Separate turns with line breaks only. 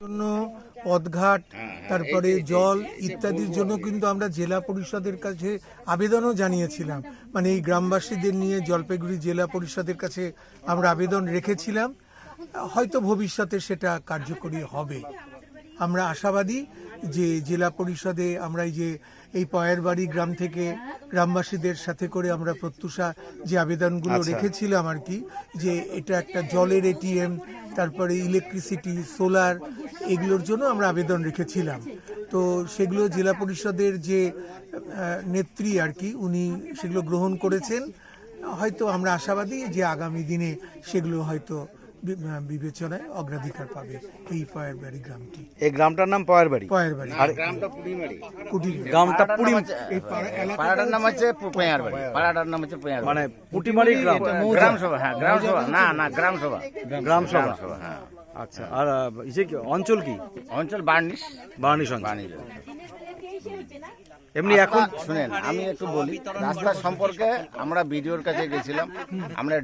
জন্য পথঘাট তারপরে জল ইত্যাদির জন্য কিন্তু আমরা জেলা পরিষদের কাছে আবেদনও জানিয়েছিলাম। মানে এই গ্রামবাসীদের নিয়ে জলপাইগুড়ি জেলা পরিষদের কাছে আমরা আবেদন রেখেছিলাম। হয়তো ভবিষ্যতে সেটা কার্যকরী হবে। আমরা আশাবাদী যে জেলা পরিষদে আমরা এই যে এই পয়ের বাড়ি গ্রাম থেকে গ্রামবাসীদের সাথে করে আমরা প্রত্যুষা যে আবেদনগুলো রেখেছিলাম আর কি যে এটা একটা জলের এটিএম তারপরে ইলেকট্রিসিটি সোলার এগুলোর জন্য আমরা আবেদন রেখেছিলাম। তো সেগুলো জেলা পরিষদের যে নেত্রী আর কি, উনি সেগুলো গ্রহণ করেছেন। হয়তো আমরা আশাবাদী যে আগামী দিনে সেগুলো হয়তো বিবেচনায় অগ্রাধিকার পাবে এই পয়ের বাড়ি গ্রামটি।
এই গ্রামটার নাম পয়ের বাড়ি
পয়ের বাড়ি
আর গ্রামটা পুরি
এই পাড়া এলাকাটা
পাড়াটার নাম হচ্ছে পেয়ার বাড়ি পাড়াটার নাম হচ্ছে
মানে পুটিমারি গ্রাম।
গ্রাম সভা হ্যাঁ গ্রাম সভা না না গ্রাম সভা
গ্রাম সভা
হ্যাঁ।
আচ্ছা আর ইসে কি অঞ্চল কি?
অঞ্চল বার্নিশ।
বারানিস অঞ্চল।
বার্নিশ
এমনি এখন
শুনেন আমি একটু বলি রাস্তা সম্পর্কে আমরা বিডিওর কাছে গেছিলাম। আমরা